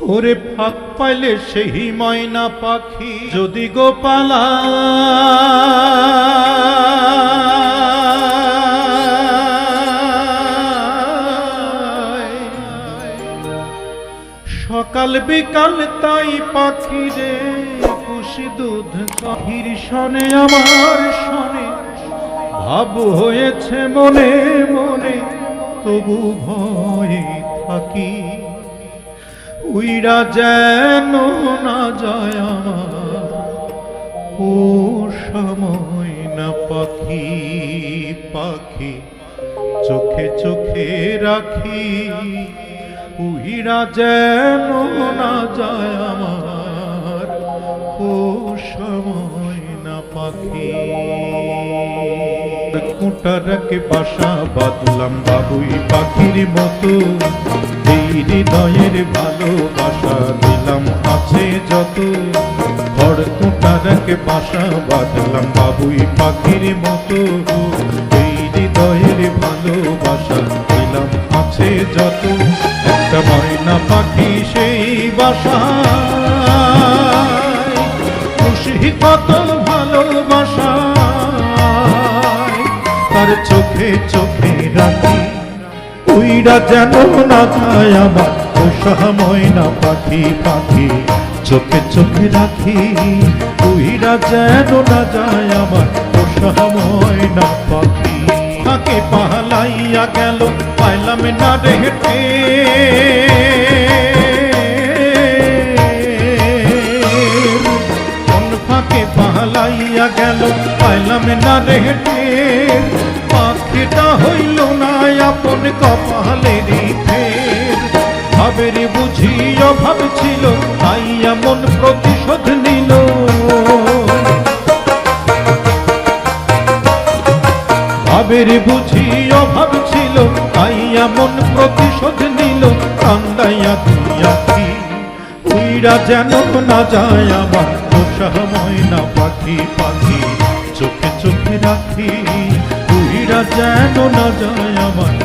ওরে ফাঁক পাইলে সেই ময়না পাখি যদি গোপালা। সকাল বিকাল তাই পাখি রে, খুশি দুধ কাহির শনে, আমার শনে। ভাব হয়েছে মনে মনে, তবু ভয়ে থাকি। উইরা যেন না যায় আমার। ও সময় না পাখি পাখি চোখে চোখে রাখি। উইরা যেন না যায় আমার। ও সময় না পাখি। কুটারাকে বাসা বাঁধলাম বাবুই পাখির মতো। এই হৃদয়ের ভালোবাসা দিলাম আছে যত। খড় কুটারাকে বাসা বাঁধলাম বাবুই পাখির মতো। এই হৃদয়ের ভালোবাসা দিলাম আছে যত। একটা ময়না পাখি সেই বাসা তার চোখে চোখে রাখি। উইরা যেন না যায় আমার পোষা ময়না পাখি পাখি। চোখে চোখে রাখি উইরা যেন না যায় আমার পোষা ময়না পাখি। তাকে পাহালাইয়া গেল, পাইলাম না রেহেটে পাহালাইয়া গেল, পাইলাম না রেহেটে পাখিটা হইল না আপন কপালেরই ফের ভাবের বুঝি অভাব ছিল তাই এমন প্রতিশোধ নিল। ভাবের বুঝি অভাব তাই এমন প্রতিশোধ নিল। কান্দাইয়া তুইয়াছি উইরা যেন না যায় আমার পোষা ময়না পাখি পাখি। চোখে চোখে রাখি, উইরা যেন না যায় আমার